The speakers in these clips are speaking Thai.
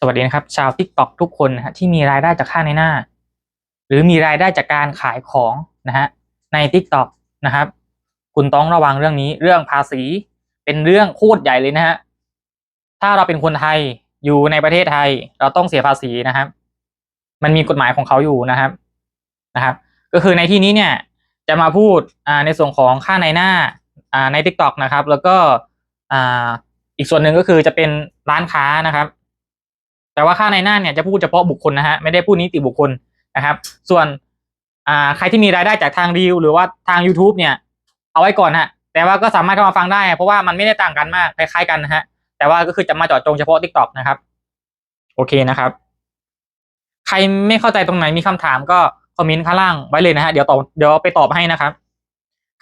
สวัสดีนะครับ ชาว t ิ k t o k ทุกคนนะฮะที่มีรายได้จากค่าในหน้า หรือมีรายได้จากการขายของนะฮะใน t ิ k t o k นะครับ คุณต้องระวังเรื่องนี้เรื่องภาษี เป็นเรื่องโคตรใหญ่เลยนะฮะถ้าเราเป็นคนไทยอยู่ในประเทศไทย เราต้องเสียภาษีนะครับ มันมีกฎหมายของเขาอยู่นะครับนะครับ ก็คือในที่นี้เนี่ยจะมาพูดอ่าในส่วนของค่าในหน้าอ่าใน t ิ k t o k นะครับ แล้วก็อ่าอีกส่วนหนึ่งก็คือจะเป็นร้านค้านะครับ แต่ว่าค่าในหน้าเนี่ยจะพูดเฉพาะบุคคลนะฮะไม่ได้พูดนิติบุคคลนะครับ ส่วนอ่าใครที่มีรายได้จากทางรีวหรือว่าทาง YouTube เนี่ย เอาไว้ก่อนฮะแต่ว่าก็สามารถเข้ามาฟังได้ เพราะว่ามันไม่ได้ต่างกันมากคล้ายๆกันนะฮะแต่ว่าก็คือจะมาจาะจงเฉพาะ TikTok นะครับ โอเคนะครับ ใครไม่เข้าใจตรงไหนมีคำถามก็คอมเมนต์ข้างล่างไว้เลยนะฮะเดี๋ยวตอบเดี๋ยวไปตอบให้นะครับ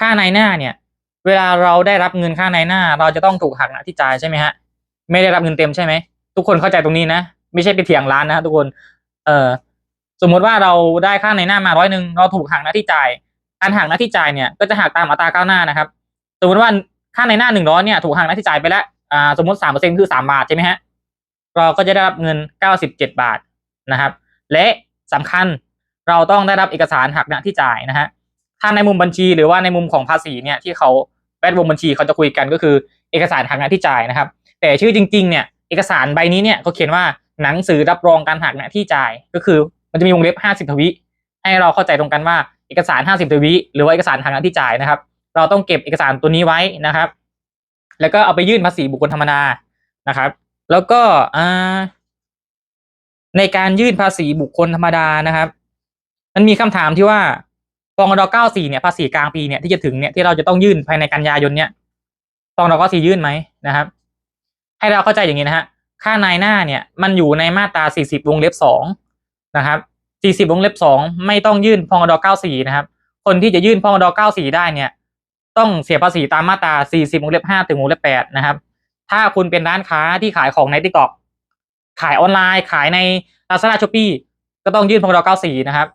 ค่าในหน้าเนี่ย เวลาเราได้รับเงินค่าในหน้า เราจะต้องถูกหักหน้าที่จ่ายใช่ไหมฮะไม่ได้รับเงินเต็มใช่ไหมทุกคนเข้าใจตรงนี้นะ ไม่ใช่ไปเถียงร้านนะทุกคน เออสมมุติว่าเราได้ค่าในหน้ามาร้อยหนึ่งเราถูกหักหน้าที่จ่าย การหักหน้าที่จ่ายเนี่ยก็จะหักตามอัตราก้าวหน้านะครับ สมมติว่าค่าในหน้าหนึ่งร้อยเนี่ยถูกหักหน้าที่จ่ายไปแล้วอ่าสมมติสามเปอร์เซ็นคือสามบาทใช่ไหมฮะเราก็จะได้รับเงินเก้าสิบเจ็ดบาทนะครับ และสำคัญเราต้องได้รับเอกสารหักหน้าที่จ่ายนะฮะถ้าในมุมบัญชีหรือว่าในมุมของภาษีเนี่ยที่เขาแวดวงบัญชีเขาจะคุยกันก็คือเอกสารหักหน้าที่จ่ายนะครับ แต่ชื่อจริง ๆเนี่ยเอกสารใบนี้เนี่ยเขาเขียนว่า หนังสือรับรองการหักหน้าที่จ่าย ก็คือมันจะมีวงเล็บห้าสิบทวิ ให้เราเข้าใจตรงกันว่าเอกสารห้าสิบทวิ หรือว่าเอกสารหักหน้าที่จ่ายนะครับ เราต้องเก็บเอกสารตัวนี้ไว้นะครับ แล้วก็เอาไปยื่นภาษีบุคคลธรรมดานะครับ แล้วก็อ่าในการยื่นภาษีบุคคลธรรมดานะครับ มันมีคำถามที่ว่าปองด94เนี่ยภาษีกลางปีเนี่ยที่จะถึงเนี่ยที่เราจะต้องยื่นภายในกันยายนเนี่ยปองด94ยื่นไหมนะครับ ให้เราเข้าใจอย่างนี้นะฮะ ค่านายหน้าเนี่ยมันอยู่ในมาตรา 40 วงเล็บ2นะครับ 40 วงเล็บ 2 ไม่ต้องยื่นพองด94 นะครับ คนที่จะยื่นพองด94 ได้เนี่ย ต้องเสียภาษีตามมาตรา 40 วงเล็บ 5 ถึงวงเล็บ 8 นะครับ ถ้าคุณเป็นร้านค้าที่ขายของใน TikTok ขายออนไลน์ขายใน Lazada Shopee ก็ต้องยื่นพองด94 นะครับ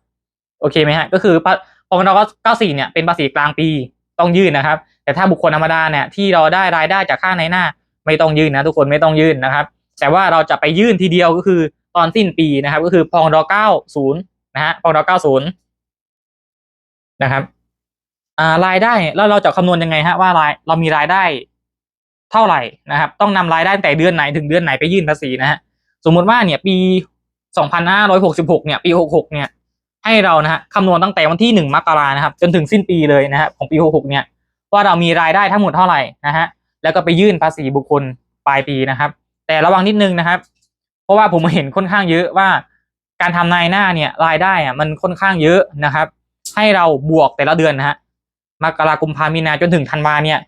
โอเคไหมฮะ ก็คือพองด94 เนี่ยเป็นภาษีกลางปีต้องยื่นนะครับ แต่ถ้าบุคคลธรรมดาเนี่ยที่เราได้รายได้จากค่าในหน้า ไม่ต้องยื่นนะทุกคนไม่ต้องยื่นนะครับ แต่ว่าเราจะไปยื่นทีเดียวก็คือตอนสิ้นปีนะครับ ก็คือพองด90นย์นะฮะพองด90นย์นะครับอ่ารายได้แล้วเราจะคำนวณยังไงฮะว่ารายเรามีรายได้เท่าไหร่นะครับ ต้องนำรายได้ตั้งแต่เดือนไหนถึงเดือนไหนไปยื่นภาษีนะฮะสมมุติว่าเนี่ยปี2566เนี่ยปี66เนี่ยให้เรานะฮะคำนวณตั้งแต่วันที่1มกรานะครับ จนถึงสิ้นปีเลยนะฮะของปี66เนี่ยว่าเรามีรายได้ทั้งหมดเท่าไหร่นะฮะแล้วก็ไปยื่นภาษีบุคคลปลายปีนะครับ แต่ระวังนิดนึงนะครับ เพราะว่าผมเห็นค่อนข้างเยอะว่า การทำนายหน้าเนี่ยรายได้อะมันค่อนข้างเยอะนะครับ ให้เราบวกแต่ละเดือนนะฮะมกราคมพามีนาจนถึงธันวาเนี่ย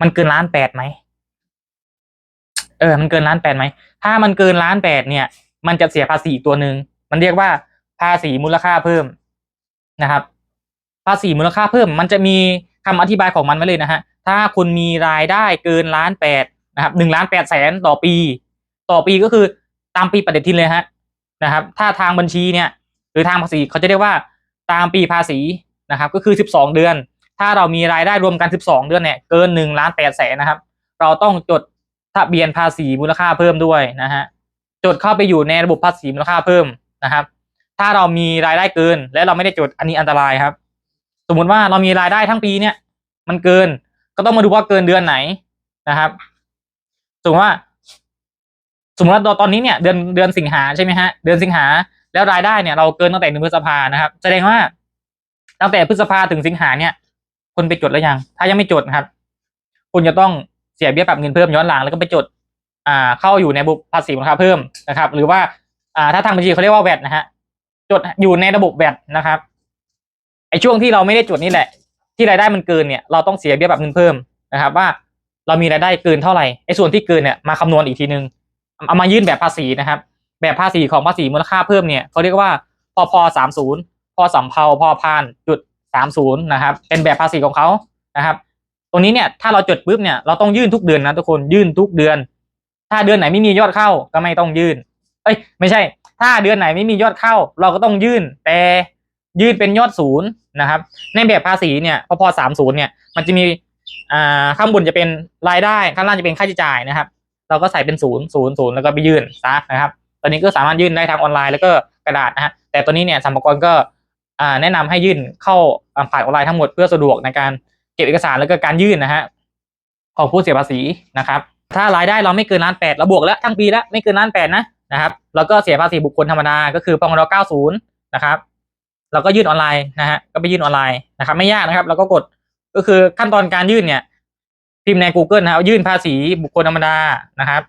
มันเกินล้านแปดไหมเออมันเกินล้านแปดไหมถ้ามันเกินล้านแปดเนี่ย มันจะเสียภาษีอีกตัวหนึ่งมันเรียกว่าภาษีมูลค่าเพิ่มนะครับ ภาษีมูลค่าเพิ่ม มันจะมีคำอธิบายของมันไว้เลยนะฮะถ้าคุณมีรายได้เกินล้านแปด นะครับหนึ่งล้านแปดแสนต่อปี ต่อปีก็คือตามปีปฏิทินเลยฮะนะครับ ถ้าทางบัญชีเนี่ยหรือทางภาษีเขาจะเรียกว่าตามปีภาษีนะครับ ก็คือสิบสองเดือน ถ้าเรามีรายได้รวมกันสิบสองเดือนเนี่ยเกินหนึ่งล้านแปดแสนนะครับ เราต้องจดทะเบียนภาษีมูลค่าเพิ่มด้วยนะฮะจดเข้าไปอยู่ในระบบภาษีมูลค่าเพิ่มนะครับ ถ้าเรามีรายได้เกิน และเราไม่ได้จดอันนี้อันตรายครับ สมมุติว่าเรามีรายได้ทั้งปีเนี่ย มันเกินก็ต้องมาดูว่าเกินเดือนไหนนะครับ สมมติว่า สมมติว่าตอนนี้เนี่ยเดือนเดือนสิงหาใช่ไหมฮะเดือนสิงหาแล้วรายได้เนี่ยเราเกินตั้งแต่หนึ่งพฤษภานะครับแสดงว่าตั้งแต่พฤษภาถึงสิงหาเนี่ยคุณไปจดแล้วยัง ถ้ายังไม่จดนะครับ คุณจะต้องเสียเบี้ยปรับเงินเพิ่มย้อนหลังแล้วก็ไปจด อ่า เข้าอยู่ในบบภาษีมูลค่าเพิ่มนะครับ หรือว่าอ่าถ้าทางบัญชีเขาเรียกว่าแวดนะฮะจดอยู่ในระบบแวดนะครับไอช่วงที่เราไม่ได้จดนี่แหละ ที่รายได้มันเกินเนี่ยเราต้องเสียเบี้ยปรับเงินเพิ่มนะครับว่า เรามีรายได้เกินเท่าไหร่ไอ้ส่วนที่เกินเนี่ยมาคำนวณอีกทีนึงเอามายื่นแบบภาษีนะครับ แบบภาษีของภาษีมูลค่าเพิ่มเนี่ยเขาเรียกว่าพพสามศูนย์พอสำเภาพอพานจุดสามศูนย์นะครับ เป็นแบบภาษีของเขานะครับ ตรงนี้เนี่ยถ้าเราจดปุ๊บเนี่ยเราต้องยื่นทุกเดือนนะทุกคนยื่นทุกเดือน ถ้าเดือนไหนไม่มียอดเข้าก็ไม่ต้องยื่นเอ้ยไม่ใช่ ถ้าเดือนไหนไม่มียอดเข้า เราก็ต้องยื่นแต่ยื่นเป็นยอดศูนย์นะครับ ในแบบภาษีเนี่ยพพสามศูนย์เนี่ยมันจะมี อ่าข้างบนจะเป็นรายได้ข้างล่างจะเป็นค่าใช้จ่ายนะครับ เราก็ใส่เป็นศูนย์ศูนย์ศูนย์แล้วก็ไปยื่นซะนะครับ ตอนนี้ก็สามารถยื่นได้ทางออนไลน์แล้วก็กระดาษนะฮะแต่ตัวนี้เนี่ยสรรพากรก็อ่าแนะนำให้ยื่นเข้าผ่านออนไลน์ทั้งหมดเพื่อสะดวกในการเก็บเอกสารแล้วก็การยื่นนะฮะของผู้เสียภาษีนะครับถ้ารายได้เราไม่เกินล้านแปดเราบวกแล้วทั้งปีแล้วไม่เกินล้านแปดนะนะครับแล้วก็เสียภาษีบุคคลธรรมดาก็คือพงเก้าศูนย์นะครับเราก็ยื่นออนไลน์นะฮะก็ไปยื่นออนไลน์นะครับ ไม่ยากนะครับ เราก็กด ก็คือขั้นตอนการยื่นเนี่ย พิมพ์ใน Google นะครับยื่นภาษีบุคคลธรรมดานะครับ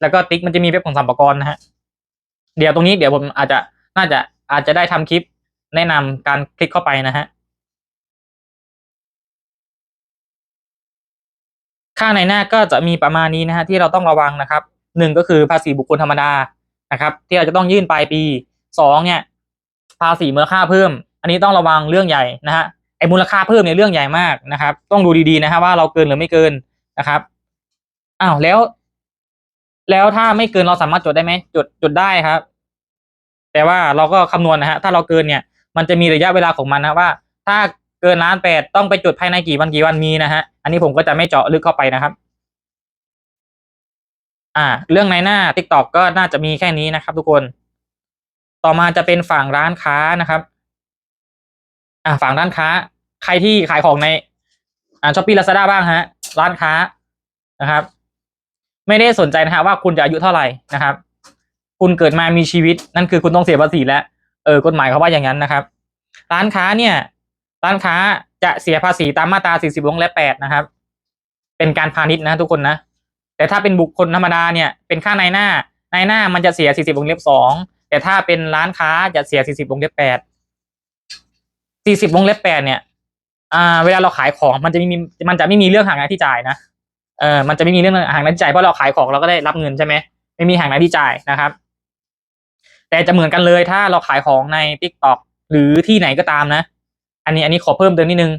แล้วก็ติ๊กมันจะมีเว็บของสรรพากรนะฮะเดี๋ยวตรงนี้เดี๋ยวผมอาจจะน่าจะอาจจะได้ทำคลิปแนะนำการคลิกเข้าไปนะฮะค่าในหน้าก็จะมีประมาณนี้นะฮะที่เราต้องระวังนะครับหนึ่งก็คือภาษีบุคคลธรรมดานะครับ ที่เราจะต้องยื่นปลายปีสองเนี่ย ภาษีมูลค่าเพิ่ม อันนี้ต้องระวังเรื่องใหญ่นะฮะ อ้มูลค่าเพิ่มเนี่ยเรื่องใหญ่มากนะครับ ต้องดูดีๆนะฮะว่าเราเกินหรือไม่เกินนะครับอ้าวแล้ว แล้วถ้าไม่เกินเราสามารถจดได้ไหมจดจดได้ครับ แต่ว่าเราก็คำนวณนะฮะถ้าเราเกินเนี่ย มันจะมีระยะเวลาของมันนะว่า ถ้าเกินล้านแปดต้องไปจดภายในกี่วันกี่วันมีนะฮะอันนี้ผมก็จะไม่เจาะลึกเข้าไปนะครับอ่า เรื่องในหน้า t ิ k t o k ก็น่าจะมีแค่นี้นะครับ ทุกคน ต่อมาจะเป็นฝั่งร้านค้านะครับ อ่าฝั่งร้านค้า ใครที่ขายของในอ่าช้อปปี้ลาซาด้าบ้างฮะ ร้านค้านะครับ ไม่ได้สนใจนะฮะว่าคุณจะอายุเท่าไหร่นะครับ คุณเกิดมามีชีวิต นั่นคือคุณต้องเสียภาษีแล้วเออกฎหมายเขาว่าอย่างนั้นนะครับ ร้านค้าเนี่ย ร้านค้าจะเสียภาษีตามมาตรา40วงเล็บ8นะครับ เป็นการพาณิชย์นะทุกคนนะ แต่ถ้าเป็นบุคคลธรรมดาเนี่ย เป็นค่าในหน้าในหน้ามันจะเสีย 40วงเล็บ2แต่ถ้าเป็นร้านค้าจะเสีย 40วงเล็บ8 40วงเล็บ8เนี่ย อ่า เวลาเราขายของมันจะไม่มีมันจะไม่มีเรื่องหักหนที่จ่ายนะเออมันจะไม่มีเรื่องหักหน้าที่จ่ายเพราะเราขายของเราก็ได้รับเงินใช่ไหมไม่มีหักหน้าที่จ่ายนะครับ แต่จะเหมือนกันเลยถ้าเราขายของใน t ิ k t o k หรือที่ไหนก็ตามนะ อันนี้อันนี้ขอเพิ่มเติมนิดนึง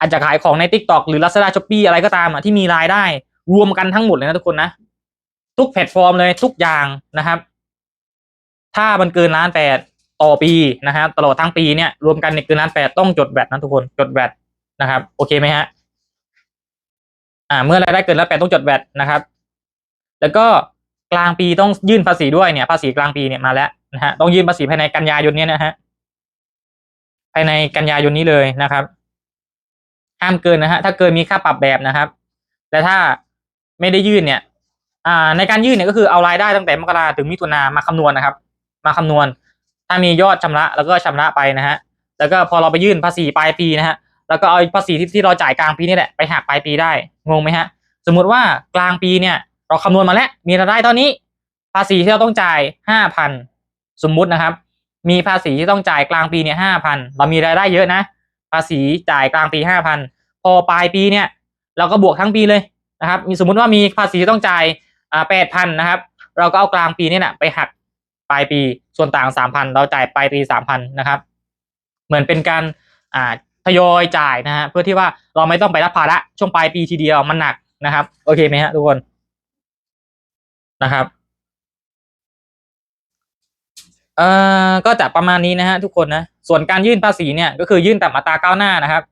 อาจจะขายของใน t ิ k t o k หรือ Lazada Shopee อะไรก็ตามอะที่มีรายได้ รวมกันทั้งหมดเลยนะทุกคนนะทุกแพลตฟอร์มเลยทุกอย่างนะครับ ถ้ามันเกินล้านแปดต่อปีนะครับตลอดทั้งปีเนี่ยรวมกันเนี่ยเกินล้านแปดต้องจดแบตนะทุกคนจดแบต นะครับ โอเคไหมฮะอ่า เมื่อรายได้เกินล้านแปดต้องจดแบตนะครับ แล้วก็กลางปีต้องยื่นภาษีด้วยเนี่ย ภาษีกลางปีเนี่ยมาแล้วนะฮะต้องยื่นภาษีภายในกันยายนนี้นะฮะภายในกันยายนนี้เลยนะครับห้ามเกินนะฮะถ้าเกินมีค่าปรับแบบนะครับและถ้าไม่ได้ยื่นเนี่ยอ่าในการยื่นเนี่ยก็คือเอารายได้ตั้งแต่มกราถึงมิถุนามาคำนวณนะครับ มาคำนวณ ถ้ามียอดชำระแล้วก็ชำระไปนะฮะแล้วก็พอเราไปยื่นภาษีปลายปีนะฮะ แล้วก็เอาภาษีที่ที่เราจ่ายกลางปีนี่แหละไปหักปลายปีได้งงไหมฮะ สมมุติว่ากลางปีเนี่ย เราคำนวณมาแล้วมีรายได้เท่านี้ ภาษีที่เราต้องจ่ายห้าพันสมมุตินะครับ มีภาษีที่ต้องจ่ายกลางปีเนี่ยห้าพันเรามีรายได้เยอะนะ ภาษีจ่ายกลางปีห้าพันพอปลายปีเนี่ย เราก็บวกทั้งปีเลยนะครับ มีสมมุติว่ามีภาษีที่ต้องจ่ายอ่าแปดพันนะครับ เราก็เอากลางปีนี่แหละไปหักปลายปีส่วนต่างสามพันเราจ่ายปลายปีสามพันนะครับ เหมือนเป็นการอ่า ยอยจ่ายนะฮะเพื่อที่ว่าเราไม่ต้องไปรับภาระช่วงปลายปีทีเดียวมันหนักนะครับ โอเคไหมฮะทุกคนนะครับเอ่อก็จะประมาณนี้นะฮะทุกคนนะส่วนการยื่นภาษีเนี่ยก็คือยื่นตามอัตราก้าวหน้านะครับ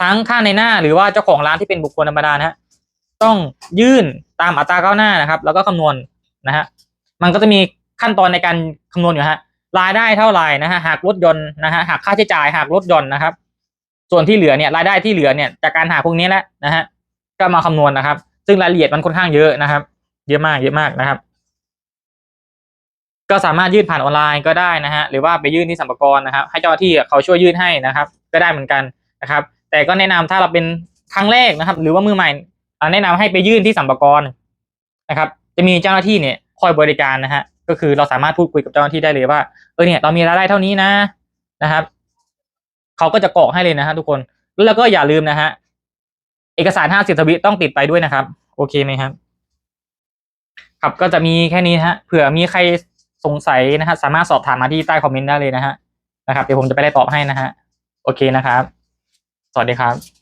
ทั้งค่าในหน้าหรือว่าเจ้าของร้านที่เป็นบุคคลธรรมดานะฮะต้องยื่นตามอัตราก้าวหน้านะครับ แล้วก็คำนวณนะฮะมันก็จะมีขั้นตอนในการคำนวณอยู่ฮะรายได้เท่าไหร่นะฮะหากลดย่อนนะฮะหากค่าใช้จ่ายหากลดย่อนนะครับ ส่วนที่เหลือเนี่ยรายได้ที่เหลือเนี่ยจากการหาพวกนี้แหละนะฮะก็มาคำนวณนะครับ ซึ่งรายละเอียดมันค่อนข้างเยอะนะครับ เยอะมากเยอะมากนะครับ ก็สามารถยื่นผ่านออนไลน์ก็ได้นะฮะหรือว่าไปยื่นที่สัมปกรนะครับ ให้เจ้าที่เขาช่วยยื่นให้นะครับ ก็ได้เหมือนกันนะครับ แต่ก็แนะนำถ้าเราเป็นครั้งแรกนะครับ หรือว่ามือใหม่แนะนำให้ไปยื่นที่สัมปกรนะครับ จะมีเจ้าหน้าที่เนี่ยคอยบริการนะฮะก็คือเราสามารถพูดคุยกับเจ้าหน้าที่ได้เลยว่าเออเนี่ยเรามีรายได้เท่านี้นะนะครับ เขาก็จะกรอกให้เลยนะฮะทุกคน แล้วก็อย่าลืมนะฮะเอกสารห้าสิบทวิต้องติดไปด้วยนะครับ โอเคไหมครับ ครับก็จะมีแค่นี้ฮะเผื่อมีใครสงสัยนะฮะสามารถสอบถามมาที่ใต้คอมเมนต์ได้เลยนะฮะนะครับเดี๋ยวผมจะไปได้ตอบให้นะฮะโอเคนะครับ สวัสดีครับ